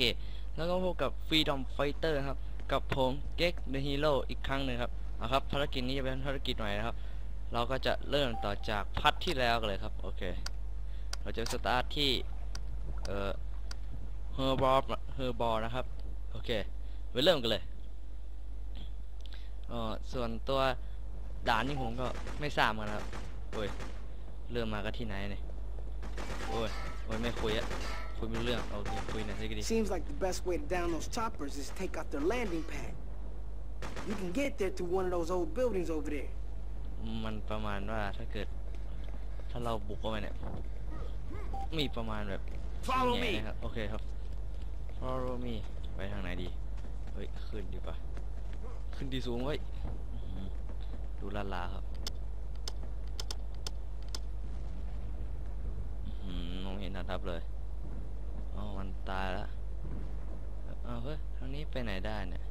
เค แล้วก็พบกับ Freedom Fighter ครับ กับผมเก็ก The Hero อีกครั้งหนึ่งครับเอาครับ ภารกิจนี้จะเป็นภารกิจใหม่นะครับ เราก็จะเริ่มต่อจากพัทที่แล้วกันเลยครับ โอเค เราจะสตาร์ทที่ เอ่อเฮอร์บอลเฮอร์บอลนะครับ โอเค ไปเริ่มกันเลยเอ่อส่วนตัวด่านนี่ผมก็ไม่ทราบเหมือนกันครับ โอ้ย เริ่มมากันที่ไหนเนี่ย โอ้ย โอ้ย ไม่คุยอะ คุยไม่รู้เรื่องโอเคคุยหน่อยสิก็ดี Seems like the best way to down those choppers is take out their landing pad. You can get there through one of those old buildings over there. มันประมาณว่าถ้าเกิด ถ้าเราบุกเข้าไปเนี่ย มีประมาณแบบ Follow แง่ me. นะครับโอเคครับ follow me ไปทางไหนดี เฮ้ย ขึ้นดีกว่าขึ้นดีสูงไว้ยอื้อหือดูลาลาครับอื้อหือมองเห็นทับเลย อ๋อมันตายแล้วอ้าเฮ้ยทางนี้ไปไหนได้เนี่ย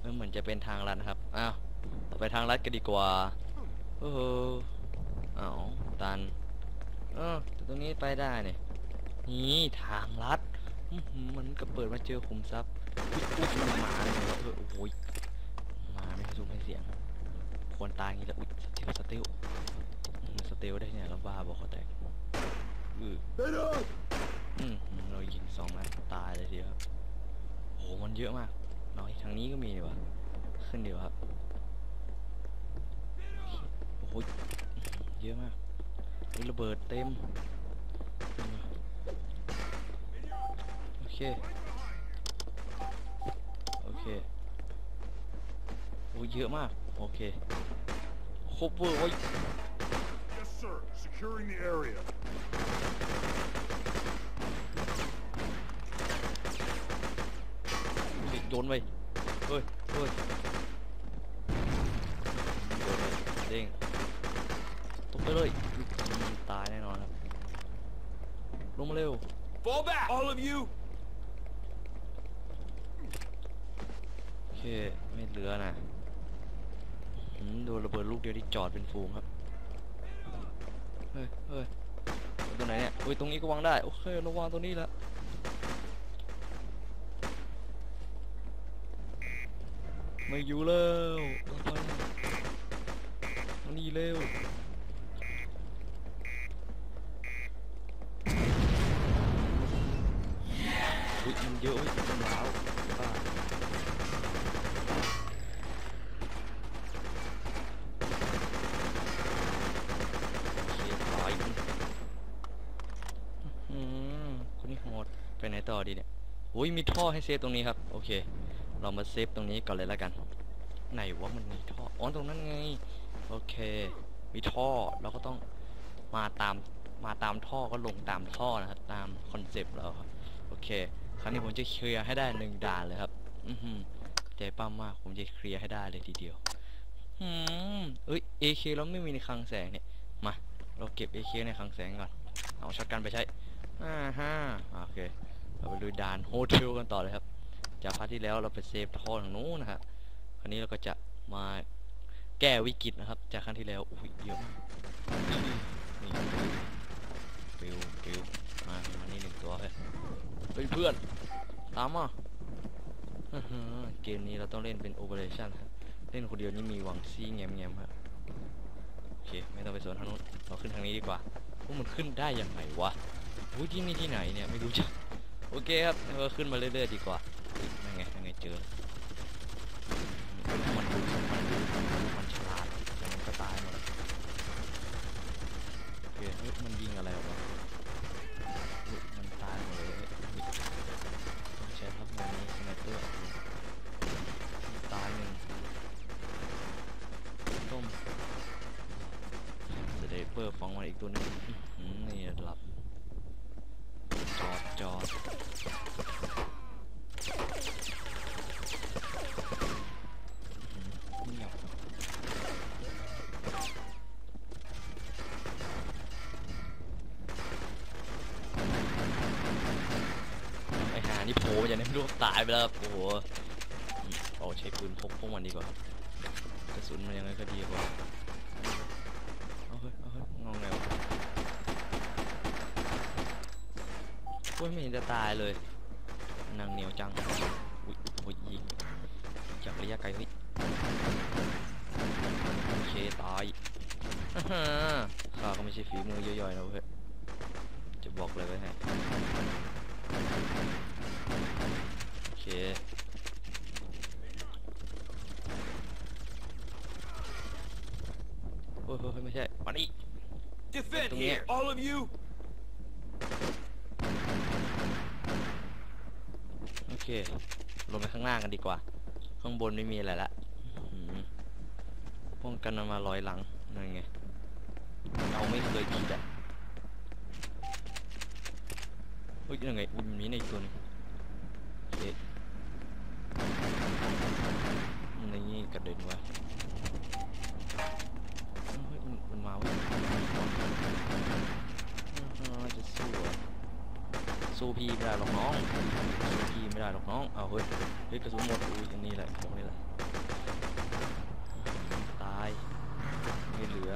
เออเหมือนจะเป็นทางลัดครับอ้าวเราไปทางลัดกันดีกว่าโอ้โหอ้าวตันเออแต่ตรงนี้ไปได้เนี่ยนี่ทางลัดมันก็เปิดมาเจอขุมทรัพย์อุ๊ยอุ๊ยมันมาเลยเหรอเออโอ้ยมาไม่ให้ซุ้มให้เสียง ควรตายอย่างนี้แล้วอุ้ยสเตลสเตลสเตลได้เนี่ยเราบ้าบอกเขาแตกอือ อืมเรายิงสองนัดตายเลยทีเดียวครับโหมันเยอะมากน้อยทางนี้ก็มีดีวะขึ้นเดียวครับโอ้โหเยอะมากมีระเบิดเต็มโอเคโอเคโอ้ยเยอะมากโอเคครบเวอร์โอ้ย Yes, sir. Securing the area. โยนไปเฮ้ยเฮ้ยโยนไปเด้งตกไปเลยมันตายแน่นอนครับลงมาเร็ว Fall back. All of you. โอเคไม่เหลือนะหืมโดนระเบิดลูกเดียวที่จอดเป็นฟูงครับ เฮ้ยเฮ้ยเอาตรงไหนเนี่ยอุ้ยตรงนี้ก็วางได้ โอเคเราวางตรงนี้ละ ไม่อยู่แล้วเอาไปมานี่เร็วอุ้ยมันเยอะเว้ยมันว้าวบ้าเคถอยคุณอืมคุณนี่โหดไปไหนต่อดีเนี่ยอุ้ยมีท่อให้เซฟตรงนี้ครับ โอเค เรามาเซฟตรงนี้ก่อนเลยแล้วกัน ไหนวะมันมีท่ออ๋อตรงนั้นไง โอเค มีท่อเราก็ต้องมาตามมาตามท่อก็ลงตามท่อนะครับ ตามคอนเซปต์เราครับ โอเค ครั้งนี้ผมจะเคลียร์ให้ได้หนึ่งด่านเลยครับ อือหือใจปั้มมากผมจะเคลียร์ให้ได้เลยทีเดียวอืมเอ้ย AK เราไม่มีในคลังแสงเนี่ย มา เราเก็บ AK ในคลังแสงก่อน เอาช็อตกันไปใช้อ่าฮะอ่าโอเค เราไปลุยด่านโฮเทลกันต่อเลยครับ จากพาร์ทที่แล้วเราไปเซฟท่อทางนู้นนะครับ วนี้เราก็จะมาแก้วิกฤตนะครับ จากครั้งที่แล้วอุ้ยเยอะมนี่ปิวปิวมามานี่หนึ่งตัวเฮ้ยเฮ้ยเพื่อนตามมาเกมนี้เราต้องเล่นเป็นโอเปอเรชั่นครับเล่นคนเดียวนี่มีหวังซี่แงมแงมๆครับโอเคไม่ต้องไปสวนทางนู้นเราขึ้นทางนี้ดีกว่าว่ามันขึ้นได้ยังไงวะอู้ที่นี่ที่ไหนเนี่ยไม่รู้จักโอเคครับเราขึ้นมาเรื่อยๆดีกว่ายนั่นไงนั่นไงเจอ มันดูมันดูมันฉลาดเดี๋ยวมันก็ตายหมดโอเคเฮ้ยมันยิงอะไรวะมันตายหมดเลยต้องใช้ครับนนี้สไนเปอร์ตายหนึ่งต้มสเตเปอร์ฟังมาอีกตัวหนึง ตายไปแล้วโอ้โหออาใช้ปืนพกพวกมันดีกว่ากระสุนมันยังไงก็ดีกว่าเอาเฮ้ยเอาเฮ้ยงงแงวโอ้ยไม่เห็นจะตายเลยนางเหนียวจังอุ้ยโอ้ยยิงจากระยะไกลเฮ้ยโอเคตายอ่าข้าก็ไม่ใช่ฝีมือย่อยๆนะเพื่อนจะบอกเลยไว้ให้ เคโอ้ยเฮ้ยเฮ้ยไม่ใช่มานี่ Defend Don't here, get- all of you. โอเค ลงไปข้างล่างกันดีกว่า ข้างบนไม่มีอะไรละอื้อหือป้องกันมันมาลอยหลัง นั่นไง เราไม่เคยผิดอะเฮ้ยยังไงอุ้ยมันมีในอีกตัวหนึงโอเคนี่กระเด็นว่ะเฮ้ยมันมันมาเว้ยอ่าจะสู้เหรอสู้พี่ ไม่ได้หรอกน้องสู้พี่ไม่ได้หรอกน้อง เอาเฮ้ย เฮ้ยกระสุนหมดอุ้ยอันนี้แหละตรงนี้แหละ ตายไม่เหลือ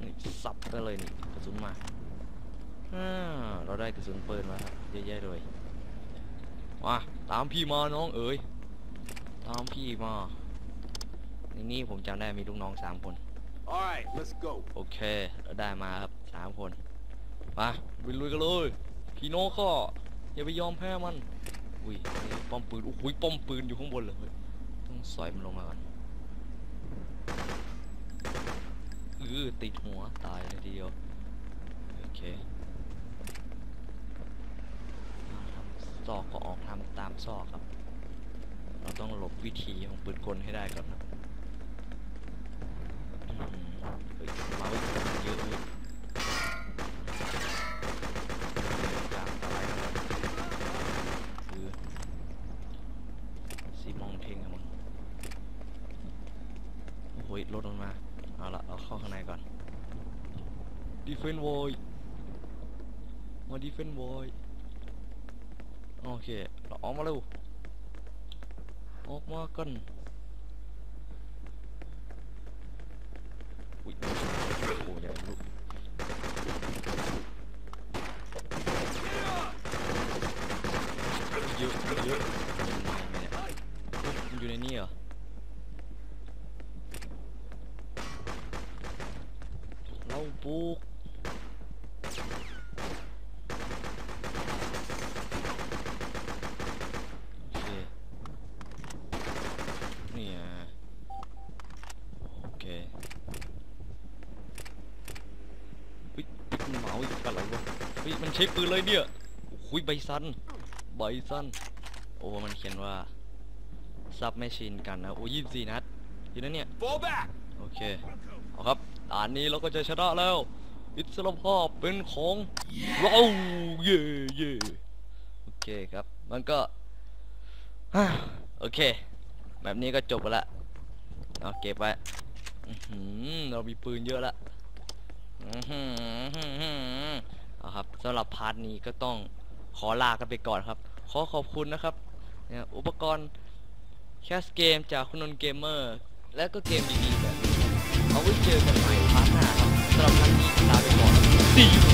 นี่สับไปเลยนี่กระสุนมาเราได้กระสุนปืนมาเยอะแยะเลย มาตามพี่มาน้องเอ๋ย ตามพี่มาในนี่ผมจำได้มีลูกน้องสามคน All right, let's go. โอเคเราได้มาครับสามคนไปไปลุยกันเลยพี่โน้ข้ออย่าไปยอมแพ้มันอุ้ยนี่ป้อมปืนอุ้ยป้อมปืนอยู่ข้างบนเลยเฮ้ยต้องสอยมันลงมาก่อนเออติดหัวตายเลยทีเดียวโอเคอ่าครับซอกก็ออกทำตามซอกครับ เราต้องหลบวิธีของปืนกลให้ได้ก่อนครับอืม เฮ้ยมาเว้เยอะเลยอย่างอะไรครับคือสีมองเทงอะมึงโอ้โหรถมันมา เอาละเอาเข้าข้างในก่อนดีเฟนโวยมาดีเฟนโวยโอเคเราออกมาเร็วออกมากัน อุ้ยโอ้ยอย่าลุกเยอะเยอะมันมาไหมเนี่ยเฮ้ยมันอยู่ในนี่เหรอ เราปลูกโอเคนี่อะโอเคเฮ้ยมันเหมาอีกอะไรวะเฮ้ยมัน ใช้ปืนเลยเนี่ยโอ้ยใบซันใบซันโอ้มันเขียนว่าซับแมชชีนกันนะโอ้ยี่สี่นัดอยู่นั่นเนี่ย Fall back. โอเคเอาครับด่านนี้เราก็จะชนะแล้วอิสรภาพเป็นของเราเย่เย่โอเคครับมันก็ฮ่าโอเค แบบนี้ก็จบไปละเอาเก็บไว้อื้อหือเรามีปืนเยอะละ นะครับสำหรับพาร์ทนี้ก็ต้องขอลากันไปก่อนครับ ขอขอบคุณนะครับอุปกรณ์แคสเกมจากคุณนนเกมเมอร์และก็เกมดีๆแบบนี้เอาไว้เจอกันใหม่พาร์ทหน้าครับสำหรับครั้งนี้ลาไปก่อนดี